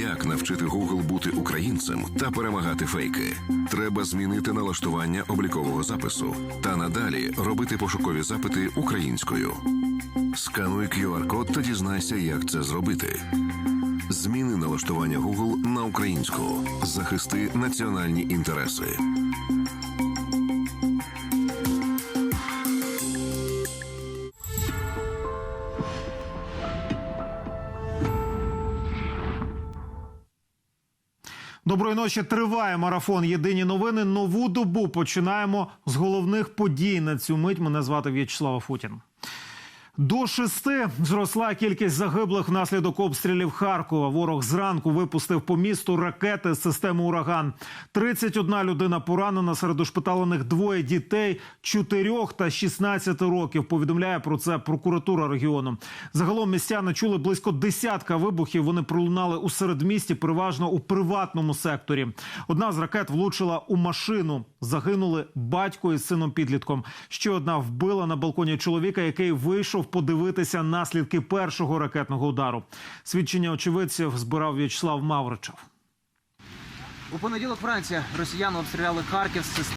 Як навчити Google бути українцем та перемагати фейки? Треба змінити налаштування облікового запису та надалі робити пошукові запити українською. Скануй QR-код та дізнайся, як це зробити. Зміни налаштування Google на українську. Захисти національні інтереси. Доброї ночі. Триває марафон. Єдині новини. Нову добу починаємо з головних подій на цю мить. Мене звати В'ячеслава Футін. До шести зросла кількість загиблих внаслідок обстрілів Харкова. Ворог зранку випустив по місту ракети з системи ураган. 31 людина поранена серед ушпиталених двоє дітей 4 та 16 років. Повідомляє про це прокуратура регіону. Загалом містяни чули близько десятка вибухів. Вони пролунали у середмісті, переважно у приватному секторі. Одна з ракет влучила у машину. Загинули батько із сином підлітком. Ще одна вбила на балконі чоловіка, який вийшов подивитися наслідки першого ракетного удару. Свідчення очевидців збирав В'ячеслав Мавричев. У понеділок Франція росіяни обстріляли Харків з